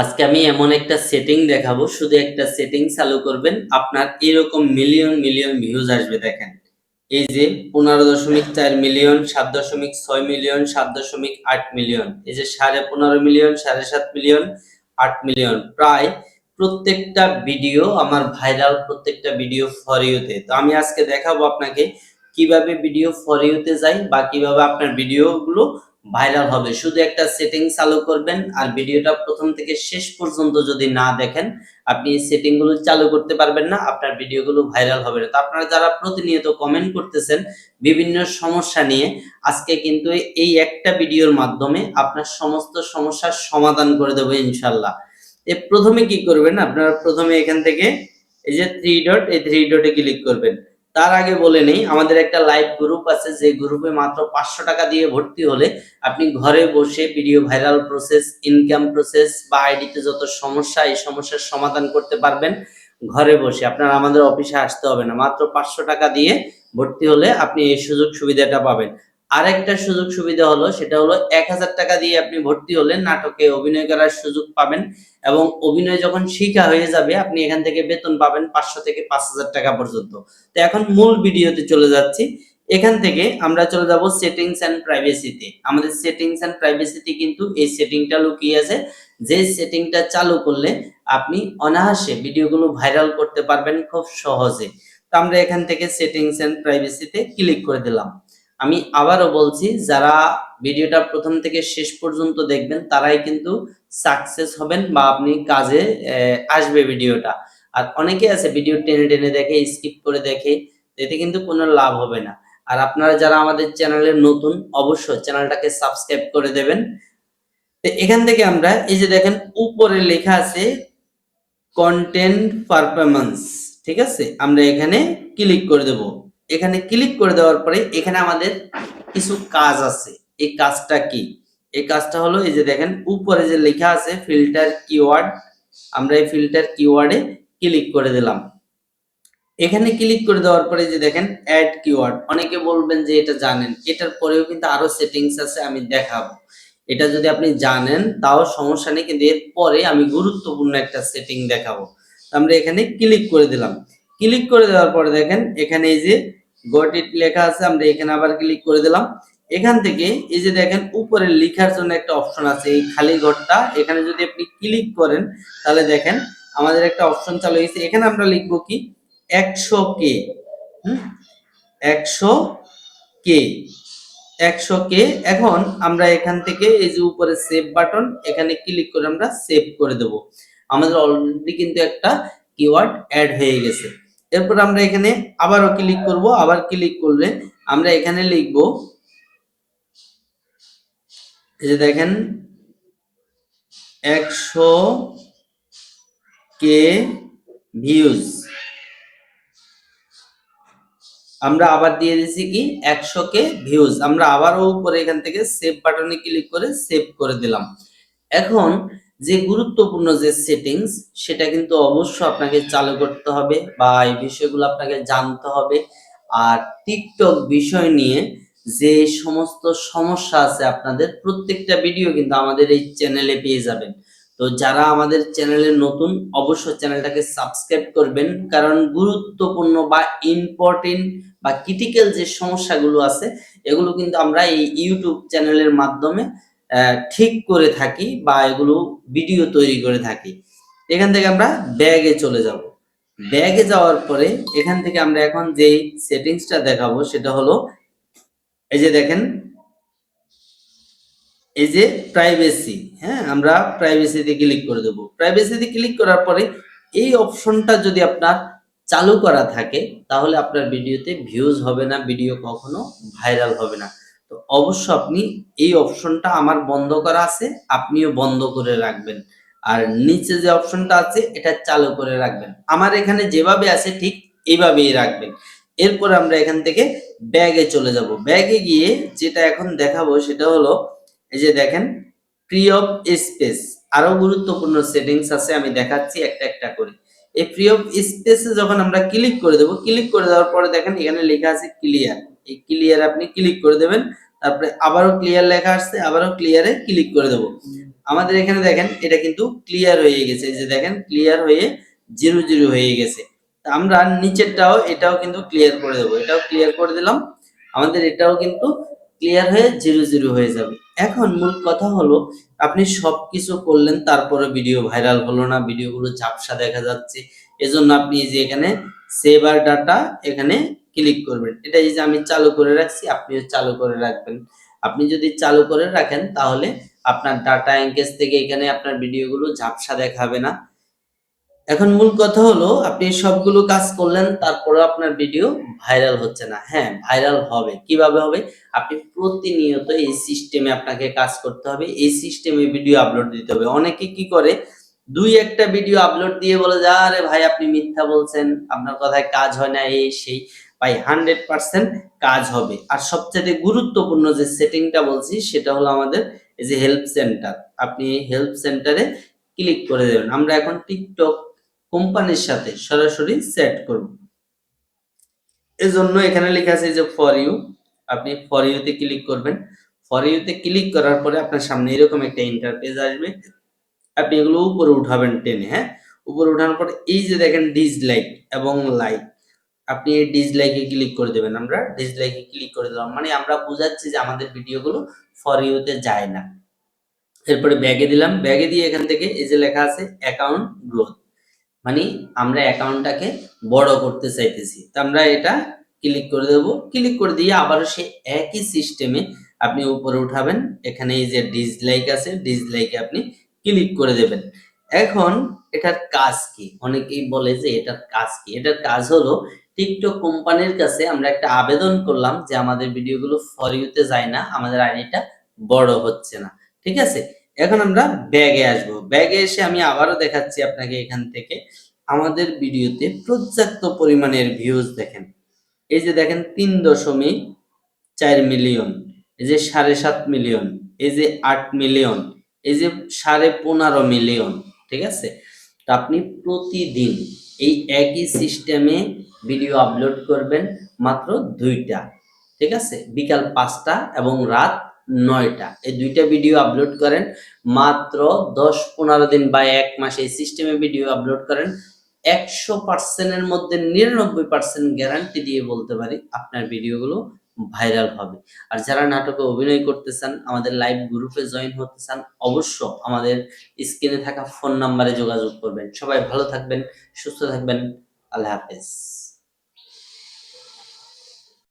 আজকে আমি এমন একটা সেটিং দেখাবো, শুধু একটা সেটিং চালু করবেন, আপনার এরকম মিলিয়ন মিলিয়ন ভিউজ আসবে, দেখেন। এই যে পনেরো দশমিক চার মিলিয়ন সাত দশমিক ছয় মিলিয়ন সাত দশমিক আট মিলিয়ন এই যে সাড়ে পনেরো মিলিয়ন সাড়ে সাত মিলিয়ন আট মিলিয়ন প্রায় প্রত্যেকটা ভিডিও আমার ভাইরাল প্রত্যেকটা ভিডিও ফর ইউতে তো আমি আজকে দেখাবো আপনাকে কীভাবে ভিডিও ফর ইউতে যায় বা কীভাবে আপনার ভিডিওগুলো ভাইরাল হবে। শুধু একটা সেটিং চালু করবেন আর ভিডিওটা প্রথম থেকে শেষ পর্যন্ত যদি না দেখেন, আপনি এই সেটিংগুলো চালু করতে পারবেন না, আপনার ভিডিওগুলো ভাইরাল হবে না। তো আপনারা যারা প্রতিনিয়ত কমেন্ট করতেছেন বিভিন্ন সমস্যা নিয়ে, আজকে কিন্তু এই একটা ভিডিওর মাধ্যমে আপনার সমস্ত সমস্যার সমাধান করে দেবো ইনশাল্লাহ এ প্রথমে কি করবেন? আপনারা প্রথমে এখান থেকে এই যে থ্রি ডট এই থ্রি ডটে ক্লিক করবেন। তার আগে বলে নেই, আমাদের একটা লাইভ গ্রুপ আছে, যে গ্রুপে মাত্র পাঁচশো টাকা দিয়ে ভর্তি হলে আপনি ঘরে বসে video viral process income process বা আইডিতে যত সমস্যা, এই সমস্যার সমাধান করতে পারবেন ঘরে বসে। আপনার আমাদের অফিসে আসতে হবে না। মাত্র পাঁচশো টাকা দিয়ে ভর্তি হলে আপনি এই সুযোগ সুবিধাটা পাবেন। আরেকটা সুযোগ সুবিধা হলো, সেটা হলো এক হাজার টাকা দিয়ে আপনি ভর্তি হলে নাটকে অভিনয় করার সুযোগ পাবেন এবং অভিনয় যখন শিখা হয়ে যাবে, আপনি এখান থেকে বেতন পাবেন পাঁচশো থেকে পাঁচ হাজার টাকা পর্যন্ত। তো এখন মূল ভিডিওতে চলে যাচ্ছি। এখান থেকে আমরা চলে যাব সেটিংস এন্ড প্রাইভেসিতে আমাদের সেটিংস এন্ড প্রাইভেসিতে কিন্তু এই সেটিংটা লুকিয়ে আছে। যে সেটিংটা চালু করলে আপনি অনায়াসে ভিডিওগুলো ভাইরাল করতে পারবেন খুব সহজে। তো আমরা এখান থেকে সেটিংস এন্ড প্রাইভেসিতে ক্লিক করে দিলাম। আমি আবারও বলছি, যারা ভিডিওটা প্রথম থেকে শেষ পর্যন্ত দেখবেন, তারাই কিন্তু সাকসেস হবেন বা আপনি কাজে আসবে ভিডিওটা। আর অনেকে আছে, ভিডিও টেনে টেনে দেখে স্কিপ করে দেখে, এতে কিন্তু কোনো লাভ হবে না। আর আপনারা যারা আমাদের চ্যানেলে নতুন, অবশ্যই চ্যানেলটাকে সাবস্ক্রাইব করে দেবেন। এখান থেকে আমরা, এই যে দেখেন, উপরে লেখা আছে কন্টেন্ট পারফরম্যান্স ঠিক আছে? আমরা এখানে ক্লিক করে দেব। এখানে ক্লিক করে দেওয়ার পরে এখানে আমাদের কিছু কাজ আছে। এই কাজটা কি? এই কাজটা হলো এই যে দেখেন, উপরে যে লেখা আছে ফিল্টার কিওয়ার্ড আমরা এই ফিল্টার কিওয়ার্ডে ক্লিক করে দিলাম। এখানে ক্লিক করে দেওয়ার পরে যে দেখেন অ্যাড কিওয়ার্ড অনেকে বলবেন যে এটা জানেন, এটার পরেও কিন্তু আরও সেটিংস আছে, আমি দেখাবো। এটা যদি আপনি জানেন, তাও সমস্যা নেই, কিন্তু এরপরে আমি গুরুত্বপূর্ণ একটা সেটিং দেখাবো। আমরা এখানে ক্লিক করে দিলাম। ক্লিক করে দেওয়ার পরে দেখেন, এখানে এই যে গট ইট লেখা আছে, আমরা এখানে আবার ক্লিক করে দিলাম। এখান থেকে এই যে দেখেন, উপরে লেখার জন্য একটা অপশন আছে, এই খালি ঘরটা এখানে যদি আপনি ক্লিক করেন, তাহলে দেখেন, আমাদের একটা অপশন চালু হয়েছে। এখানে আমরা লিখব কি? একশো কে। একশো কে। একশো কে। এখন আমরা এখান থেকে এই যে উপরে সেভ বাটন এখানে ক্লিক করে আমরা সেভ করে দেব। আমাদের অলরেডি কিন্তু একটা কিওয়ার্ড অ্যাড হয়ে গেছে। এরপর আমরা এখানে আবারও ক্লিক করব, আবার ক্লিক করলে আমরা এখানে লিখব, এই যে দেখেন, একশো কে ভিউজ আমরা আবার দিয়ে দিছি কি, একশো কে ভিউজ আমরা আবারও উপরে এখান থেকে সেভ বাটনে ক্লিক করে সেভ করে দিলাম। এখন যে গুরুত্বপূর্ণ যে সেটিংস সেটা কিন্তু অবশ্যই আপনাকে চালু করতে হবে বা এই বিষয়গুলো আপনাকে জানতে হবে। আর টিকটক বিষয় নিয়ে যে সমস্ত সমস্যা আছে আপনাদের, প্রত্যেকটা ভিডিও কিন্তু আমাদের এই চ্যানেলে পেয়ে যাবেন। তো যারা আমাদের চ্যানেলে নতুন, অবশ্যই চ্যানেলটাকে সাবস্ক্রাইব করবেন। কারণ গুরুত্বপূর্ণ বা ইম্পর্টেন্ট বা ক্রিটিক্যাল যে সমস্যাগুলো আছে, এগুলো কিন্তু আমরা এই ইউটিউব চ্যানেলের মাধ্যমে ঠিক করে থাকি বা এগুলো ভিডিও তৈরি করে থাকি। এখান থেকে আমরা ব্যাগে চলে যাব। ব্যাগে যাওয়ার পরে এখান থেকে আমরা এখন যেই সেটিংসটা দেখাবো সেটা হলো, এই যে দেখেন, এই যে প্রাইভেসি হ্যাঁ আমরা প্রাইভেসিতে ক্লিক করে দেবো। প্রাইভেসিতে ক্লিক করার পরে এই অপশনটা যদি আপনার চালু করা থাকে, তাহলে আপনার ভিডিওতে ভিউজ হবে না ভিডিও কখনো ভাইরাল হবে না। তো অবশ্য আপনি এই অপশনটা আমার বন্ধ করা আছে, আপনিও বন্ধ করে রাখবেন। আর নিচে যে অপশনটা আছে, এটা চালু করে রাখবেন। আমার এখানে যেভাবে আছে, ঠিক এইভাবেই রাখবেন। এরপর আমরা এখান থেকে ব্যাগে চলে যাব। ব্যাগে গিয়ে যেটা এখন দেখাবো, সেটা হলো, এই যে দেখেন ফ্রি অফ স্পেস আরও গুরুত্বপূর্ণ সেটিংস আছে, আমি দেখাচ্ছি একটা একটা করে। এই ফ্রি অফ স্পেসে যখন আমরা ক্লিক করে দেবো ক্লিক করে দেওয়ার পরে দেখেন, এখানে লেখা আছে ক্লিয়ার এই ক্লিয়ার আপনি ক্লিক করে দেবেন, তারপরে আবারও ক্লিয়ার লেখা আসছে, আবারও ক্লিয়ারে ক্লিক করে দেবো। আমাদের এখানে দেখেন, এটা কিন্তু ক্লিয়ার হয়ে গেছে যে দেখেন ক্লিয়ার হয়ে জিরো জিরো হয়ে গেছে। আমরা নিচেরটাও, এটাও কিন্তু ক্লিয়ার করে দেবো, এটাও ক্লিয়ার করে দিলাম। আমাদের এটাও কিন্তু ক্লিয়ার হয়ে জিরো জিরো হয়ে যাবে। এখন মূল কথা হলো, আপনি সবকিছু করলেন, তারপরে ভিডিও ভাইরাল হলো না ভিডিওগুলো ঝাপসা দেখা যাচ্ছে। এজন্য আপনি যে এখানে সেভ আর ডাটা এখানে ক্লিক করবেন। এটা এই যে আমি চালু করে রাখছি, আপনিও চালু করে রাখবেন। আপনি যদি চালু করে রাখেন, তাহলে আপনার ডাটা এঙ্কেজ থেকে এখানে আপনার ভিডিওগুলো ঝাপসা দেখাবে না। এখন মূল কথা হলো, আপনি সবগুলো কাজ করলেন তারপরে আপনার ভিডিও ভাইরাল হচ্ছে না। হ্যাঁ ভাইরাল হবে। কীভাবে হবে? আপনি প্রতিনিয়ত এই সিস্টেমে আপনাকে কাজ করতে হবে, এই সিস্টেমে ভিডিও আপলোড দিতে হবে। অনেকে কি করে? দুই একটা ভিডিও আপলোড দিয়ে বলে, যা আরে ভাই, আপনি মিথ্যা বলছেন। আপনার কথায় কাজ হয় না, এই, সেই। ভাই হান্ড্রেড পার্সেন্ট কাজ হবে। আর সবচেয়ে গুরুত্বপূর্ণ যে সেটিংটা বলছি, সেটা হলো আমাদের এই যে হেল্প সেন্টার আপনি হেল্প সেন্টারে ক্লিক করে দেবেন। আমরা এখন টিকটক কোম্পানির সাথে সরাসরি সেট করব। এজন্য এখানে লেখা আছে যে ফর ইউ আপনি ফর ইউতে ক্লিক করবেন। ফর ইউতে ক্লিক করার পরে আপনার সামনে এরকম একটা ইন্টারফেস আসবে। আপনি এগুলো উপরে উঠাবেন টেনে হ্যাঁ? উপরে উঠানোর পর এই যে দেখেন ডিসলাইক এবং লাইক আপনি ডিসলাইকে ক্লিক করে দেবেন, আমরা ডিসলাইকে ক্লিক করে দিলাম। মানে আমরা বুঝাচ্ছি যে আমাদের ভিডিওগুলো ফর ইউতে যায় না। এরপরে ব্যাগে দিলাম। ব্যাগে দিয়ে এখান থেকে এই যে লেখা আছে অ্যাকাউন্ট গ্রোথ মানে আমরা অ্যাকাউন্টটাকে বড় করতে চাইতেছি। তো আমরা এটা ক্লিক করে দেব। ক্লিক করে দিয়ে আবারও সেই একই সিস্টেমে আপনি উপরে উঠাবেন। এখানে এই যে ডিসলাইক আছে ডিসলাইকে আপনি ক্লিক করে দেবেন। এখন এটার কাজ কি? অনেকেই বলে যে এটার কাজ কি? এটার কাজ হলো টিকটক কোম্পানির কাছে আমরা একটা আবেদন করলাম যে আমাদের ভিডিওগুলো ফর ইউতে যায় না, আমাদের আইডিটা বড় হচ্ছে না। ঠিক আছে? এখন আমরা ব্যাগে আসব। ব্যাগে এসে আমি আবারও দেখাচ্ছি আপনাকে এখান থেকে। আমাদের ভিডিওতে পর্যাপ্ত পরিমাণের ভিউজ দেখেন। এই যে দেখেন, তিন দশমিক চার মিলিয়ন এই যে সাড়ে সাত মিলিয়ন এই যে আট মিলিয়ন এই যে সাড়ে পনেরো মিলিয়ন ঠিক আছে? তো আপনি প্রতিদিন এই একই সিস্টেমে ভিডিও আপলোড করবেন মাত্র দুইটা, ঠিক আছে? বিকাল পাঁচটা এবং রাত নয়টা। এই দুইটা ভিডিও আপলোড করেন মাত্র দশ পনেরো দিন বা এক মাস। এই সিস্টেমে ভিডিও আপলোড করেন, একশো পার্সেন্টের মধ্যে নিরানব্বই পার্সেন্ট গ্যারান্টি দিয়ে বলতে পারি আপনার ভিডিওগুলো ভাইরাল হবে। আর যারা নাটকে অভিনয় করতে চান, আমাদের লাইভ গ্রুপে জয়েন হতে চান, অবশ্য আমাদের স্ক্রিনে থাকা ফোন নাম্বারে যোগাযোগ করবেন। সবাই ভালো থাকবেন, সুস্থ থাকবেন। আল্লাহ হাফেজ।